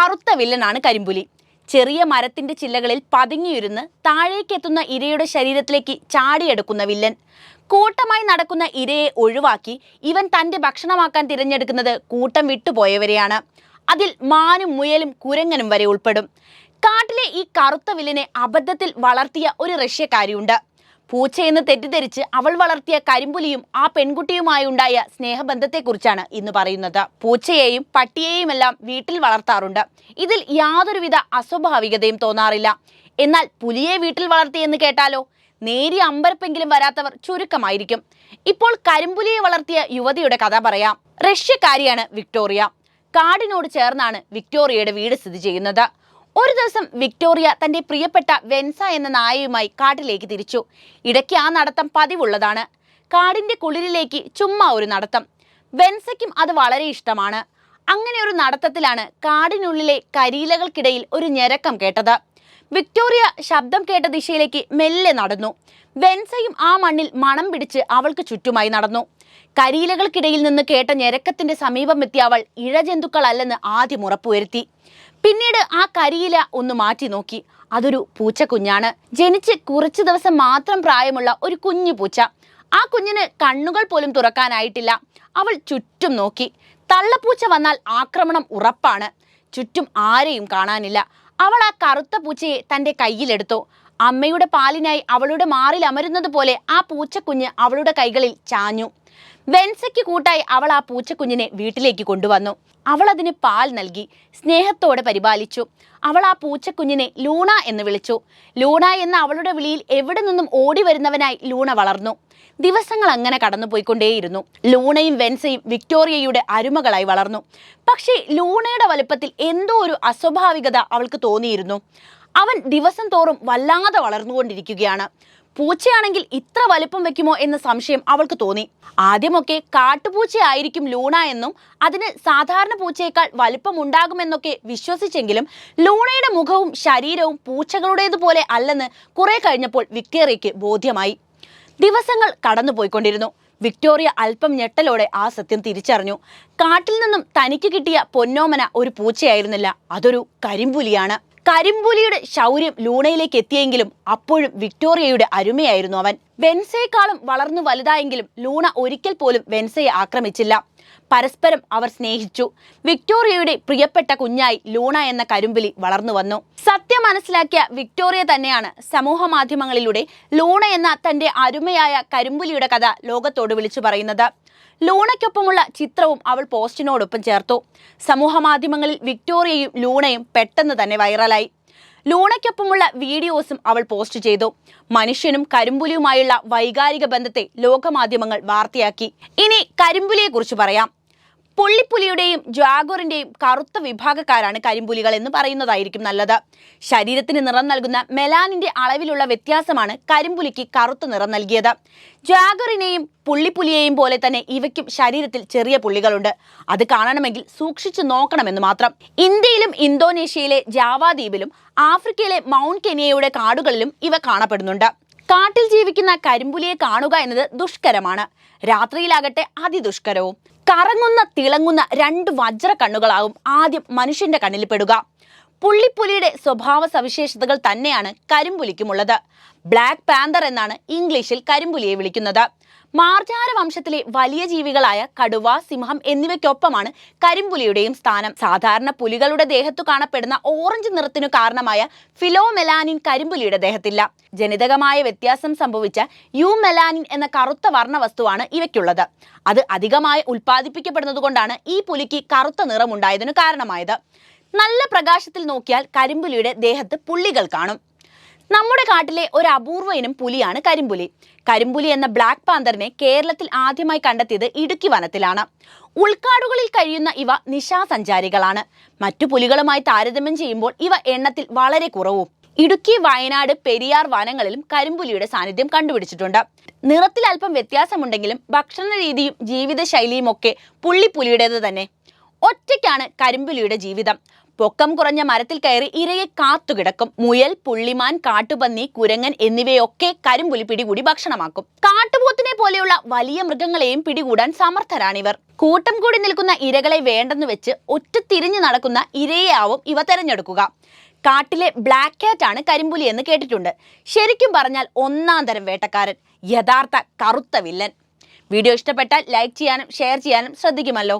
കറുത്ത വില്ലനാണ് കരിമ്പുലി. ചെറിയ മരത്തിന്റെ ചില്ലകളിൽ പതുങ്ങിയിരുന്ന് താഴേക്കെത്തുന്ന ഇരയുടെ ശരീരത്തിലേക്ക് ചാടിയെടുക്കുന്ന വില്ലൻ. കൂട്ടമായി നടക്കുന്ന ഇരയെ ഒഴിവാക്കി ഇവൻ തന്റെ ഭക്ഷണമാക്കാൻ തിരഞ്ഞെടുക്കുന്നത് കൂട്ടം വിട്ടുപോയവരെയാണ്. അതിൽ മാനും മുയലും കുരങ്ങനും വരെ ഉൾപ്പെടും. കാട്ടിലെ ഈ കറുത്ത വില്ലനെ അബദ്ധത്തിൽ വളർത്തിയ ഒരു റഷ്യക്കാരിയുണ്ട്. പൂച്ചയെന്ന് തെറ്റിദ്ധരിച്ച് അവൾ വളർത്തിയ കരിമ്പുലിയും ആ പെൺകുട്ടിയുമായി ഉണ്ടായ സ്നേഹബന്ധത്തെക്കുറിച്ചാണ് ഇന്ന് പറയുന്നത്. പൂച്ചയെയും പട്ടിയെയുമെല്ലാം വീട്ടിൽ വളർത്താറുണ്ട്. ഇതിൽ യാതൊരുവിധ അസ്വാഭാവികതയും തോന്നാറില്ല. എന്നാൽ പുലിയെ വീട്ടിൽ വളർത്തിയെന്ന് കേട്ടാലോ? നേരിയ അമ്പരപ്പെങ്കിലും വരാത്തവർ ചുരുക്കമായിരിക്കും. ഇപ്പോൾ കരിമ്പുലിയെ വളർത്തിയ യുവതിയുടെ കഥ പറയാം. റഷ്യക്കാരിയാണ് വിക്ടോറിയ. കാടിനോട് ചേർന്നാണ് വിക്ടോറിയയുടെ വീട് സ്ഥിതി ചെയ്യുന്നത്. ഒരു ദിവസം വിക്ടോറിയ തന്റെ പ്രിയപ്പെട്ട വെൻസ എന്ന നായയുമായി കാട്ടിലേക്ക് തിരിച്ചു. ഇടയ്ക്ക് ആ നടത്തം പതിവുള്ളതാണ്. കാടിന്റെ കുളിരിലേക്ക് ചുമ്മാ ഒരു നടത്തം. വെൻസയ്ക്കും അത് വളരെ ഇഷ്ടമാണ്. അങ്ങനെ ഒരു നടത്തത്തിലാണ് കാടിനുള്ളിലെ കരിയിലകൾക്കിടയിൽ ഒരു ഞരക്കം കേട്ടത്. വിക്ടോറിയ ശബ്ദം കേട്ട ദിശയിലേക്ക് മെല്ലെ നടന്നു. വെൻസയും ആ മണ്ണിൽ മണം പിടിച്ച് അവൾക്ക് ചുറ്റുമായി നടന്നു. കരിയിലകൾക്കിടയിൽ നിന്ന് കേട്ട ഞെരക്കത്തിന്റെ സമീപമെത്തിയ അവൾ ഇഴജന്തുക്കളല്ലെന്ന് ആദ്യം ഉറപ്പുവരുത്തി. പിന്നീട് ആ കരിയില ഒന്ന് മാറ്റി നോക്കി. അതൊരു പൂച്ചക്കുഞ്ഞാണ് ജനിച്ച് കുറച്ച് ദിവസം മാത്രം പ്രായമുള്ള ഒരു കുഞ്ഞു പൂച്ച. ആ കുഞ്ഞിന് കണ്ണുകൾ പോലും തുറക്കാനായിട്ടില്ല. അവൾ ചുറ്റും നോക്കി. തള്ളപ്പൂച്ച വന്നാൽ ആക്രമണം ഉറപ്പാണ്. ചുറ്റും ആരെയും കാണാനില്ല. അവൾ ആ കറുത്ത പൂച്ചയെ തന്റെ കയ്യിലെടുത്തു. അമ്മയുടെ പാലിനായി അവളുടെ മാറിൽ അമരുന്നത് പോലെ ആ പൂച്ചക്കുഞ്ഞ് അവളുടെ കൈകളിൽ ചാഞ്ഞു. വെൻസയ്ക്ക് കൂട്ടായി അവൾ ആ പൂച്ചക്കുഞ്ഞിനെ വീട്ടിലേക്ക് കൊണ്ടുവന്നു. അവൾ അതിന് പാൽ നൽകി സ്നേഹത്തോടെ പരിപാലിച്ചു. അവൾ ആ പൂച്ചക്കുഞ്ഞിനെ ലൂണ എന്ന് വിളിച്ചു. ലൂണ എന്ന അവളുടെ വിളിയിൽ എവിടെ നിന്നും ഓടി വരുന്നവനായി ലൂണ വളർന്നു. ദിവസങ്ങൾ അങ്ങനെ കടന്നുപോയിക്കൊണ്ടേയിരുന്നു. ലൂണയും വെൻസയും വിക്ടോറിയയുടെ അരുമകളായി വളർന്നു. പക്ഷേ ലൂണയുടെ വലുപ്പത്തിൽ എന്തോ ഒരു അസ്വാഭാവികത അവൾക്ക് തോന്നിയിരുന്നു. അവൻ ദിവസം തോറും വല്ലാതെ വളർന്നുകൊണ്ടിരിക്കുകയാണ്. പൂച്ചയാണെങ്കിൽ ഇത്ര വലിപ്പം വെക്കുമോ എന്ന സംശയം അവൾക്ക് തോന്നി. ആദ്യമൊക്കെ കാട്ടുപൂച്ചയായിരിക്കും ലൂണ എന്നും അതിന് സാധാരണ പൂച്ചയേക്കാൾ വലിപ്പമുണ്ടാകുമെന്നൊക്കെ വിശ്വസിച്ചെങ്കിലും ലൂണയുടെ മുഖവും ശരീരവും പൂച്ചകളുടേതുപോലെ അല്ലെന്ന് കുറെ കഴിഞ്ഞപ്പോൾ വിക്ടോറിയയ്ക്ക് ബോധ്യമായി. ദിവസങ്ങൾ കടന്നുപോയിക്കൊണ്ടിരുന്നു. വിക്ടോറിയ അല്പം ഞെട്ടലോടെ ആ സത്യം തിരിച്ചറിഞ്ഞു. കാട്ടിൽ നിന്നും തനിക്ക് കിട്ടിയ പൊന്നോമന ഒരു പൂച്ചയായിരുന്നില്ല. അതൊരു കരിമ്പുലിയാണ്. കരിമ്പുലിയുടെ ശൗര്യം ലൂണയിലേക്ക് എത്തിയെങ്കിലും അപ്പോഴും വിക്ടോറിയയുടെ അരുമയായിരുന്നു അവൻ. വെൻസയെക്കാളും വളർന്നു വലുതായെങ്കിലും ലൂണ ഒരിക്കൽ പോലും വെൻസയെ ആക്രമിച്ചില്ല. പരസ്പരം അവർ സ്നേഹിച്ചു. വിക്ടോറിയയുടെ പ്രിയപ്പെട്ട കുഞ്ഞായി ലൂണ എന്ന കരിമ്പുലി വളർന്നു വന്നു. സത്യം മനസ്സിലാക്കിയ വിക്ടോറിയ തന്നെയാണ് സമൂഹ മാധ്യമങ്ങളിലൂടെ ലൂണ എന്ന തന്റെ അരുമയായ കരിമ്പുലിയുടെ കഥ ലോകത്തോട് വിളിച്ചു പറയുന്നത്. ലൂണയ്ക്കൊപ്പമുള്ള ചിത്രവും അവൾ പോസ്റ്റിനോടൊപ്പം ചേർത്തു. സമൂഹ മാധ്യമങ്ങളിൽ വിക്ടോറിയയും ലൂണയും പെട്ടെന്ന് തന്നെ വൈറലായി. ലൂണയ്ക്കൊപ്പമുള്ള വീഡിയോസും അവൾ പോസ്റ്റ് ചെയ്തു. മനുഷ്യനും കരിമ്പുലിയുമായുള്ള വൈകാരിക ബന്ധത്തെ ലോകമാധ്യമങ്ങൾ വാർത്തയാക്കി. ഇനി കരിമ്പുലിയെക്കുറിച്ച് പറയാം. പുള്ളിപ്പുലിയുടെയും ജാഗോറിന്റെയും കറുത്ത വിഭാഗക്കാരാണ് കരിമ്പുലികൾ എന്ന് പറയുന്നതായിരിക്കും നല്ലത്. ശരീരത്തിന് നിറം നൽകുന്ന മെലാനിന്റെ അളവിലുള്ള വ്യത്യാസമാണ് കരിമ്പുലിക്ക് കറുത്ത നിറം നൽകിയത്. ജാഗറിനെയും പുള്ളിപ്പുലിയെയും പോലെ തന്നെ ഇവയ്ക്കും ശരീരത്തിൽ ചെറിയ പുള്ളികളുണ്ട്. അത് കാണണമെങ്കിൽ സൂക്ഷിച്ചു നോക്കണമെന്ന് മാത്രം. ഇന്ത്യയിലും ഇന്തോനേഷ്യയിലെ ജാവാ ദ്വീപിലും ആഫ്രിക്കയിലെ മൗണ്ട് കെനിയയുടെ കാടുകളിലും ഇവ കാണപ്പെടുന്നുണ്ട്. കാട്ടിൽ ജീവിക്കുന്ന കരിമ്പുലിയെ കാണുക എന്നത് ദുഷ്കരമാണ്. രാത്രിയിലാകട്ടെ അതിദുഷ്കരവും. കറങ്ങുന്ന തിളങ്ങുന്ന രണ്ട് വജ്ര കണ്ണുകളാകും ആദ്യം മനുഷ്യന്റെ കണ്ണിൽ പെടുക. പുള്ളിപ്പുലിയുടെ സ്വഭാവ സവിശേഷതകൾ തന്നെയാണ് കരിമ്പുലിക്കുമുള്ളത്. ബ്ലാക്ക് പാന്തർ എന്നാണ് ഇംഗ്ലീഷിൽ കരിമ്പുലിയെ വിളിക്കുന്നത്. മാർജാര വംശത്തിലെ വലിയ ജീവികളായ കടുവ സിംഹം എന്നിവയ്ക്കൊപ്പമാണ് കരിമ്പുലിയുടെയും സ്ഥാനം. സാധാരണ പുലികളുടെ ദേഹത്തു കാണപ്പെടുന്ന ഓറഞ്ച് നിറത്തിനു കാരണമായ ഫിലോമെലാനിൻ കരിമ്പുലിയുടെ ദേഹത്തില്ല. ജനിതകമായ വ്യത്യാസം സംഭവിച്ച യു മെലാനിൻ എന്ന കറുത്ത വർണ വസ്തുവാണ് ഇവയ്ക്കുള്ളത്. അത് അധികമായി ഉൽപ്പാദിപ്പിക്കപ്പെടുന്നതുകൊണ്ടാണ് ഈ പുലിക്ക് കറുത്ത നിറമുണ്ടായതിനു കാരണമായത്. നല്ല പ്രകാശത്തിൽ നോക്കിയാൽ കരിമ്പുലിയുടെ ദേഹത്ത് പുള്ളികൾ കാണും. നമ്മുടെ കാട്ടിലെ ഒരു അപൂർവ ഇനം പുലിയാണ് കരിമ്പുലി. കരിമ്പുലി എന്ന ബ്ലാക്ക് പാന്തറിനെ കേരളത്തിൽ ആദ്യമായി കണ്ടെത്തിയത് ഇടുക്കി വനത്തിലാണ്. ഉൾക്കാടുകളിൽ കഴിയുന്ന ഇവ നിശാസഞ്ചാരികളാണ്. മറ്റു പുലികളുമായി താരതമ്യം ചെയ്യുമ്പോൾ ഇവ എണ്ണത്തിൽ വളരെ കുറവും. ഇടുക്കി വയനാട് പെരിയാർ വനങ്ങളിലും കരിമ്പുലിയുടെ സാന്നിധ്യം കണ്ടുപിടിച്ചിട്ടുണ്ട്. നിറത്തിൽ അല്പം വ്യത്യാസമുണ്ടെങ്കിലും ഭക്ഷണ രീതിയും ജീവിതശൈലിയും ഒക്കെ പുള്ളിപ്പുലിയുടേത് തന്നെ. ഒറ്റയ്ക്കാണ് കരിമ്പുലിയുടെ ജീവിതം. പൊക്കം കുറഞ്ഞ മരത്തിൽ കയറി ഇരയെ കാത്തുകിടക്കും. മുയൽ പുള്ളിമാൻ കാട്ടുപന്നി കുരങ്ങൻ എന്നിവയൊക്കെ കരിമ്പുലി പിടികൂടി ഭക്ഷണമാക്കും. കാട്ടുപോത്തിനെ പോലെയുള്ള വലിയ മൃഗങ്ങളെയും പിടികൂടാൻ സമർത്ഥരാണിവർ. കൂട്ടം കൂടി നിൽക്കുന്ന ഇരകളെ വേണ്ടെന്ന് വെച്ച് ഒറ്റ തിരിഞ്ഞു നടക്കുന്ന ഇരയെയാവും ഇവ തെരഞ്ഞെടുക്കുക. കാട്ടിലെ ബ്ലാക്ക് കാറ്റ് ആണ് കരിമ്പുലി എന്ന് കേട്ടിട്ടുണ്ട്. ശരിക്കും പറഞ്ഞാൽ ഒന്നാം തരം വേട്ടക്കാരൻ. യഥാർത്ഥ കറുത്ത വില്ലൻ. വീഡിയോ ഇഷ്ടപ്പെട്ടാൽ ലൈക്ക് ചെയ്യാനും ഷെയർ ചെയ്യാനും ശ്രദ്ധിക്കുമല്ലോ.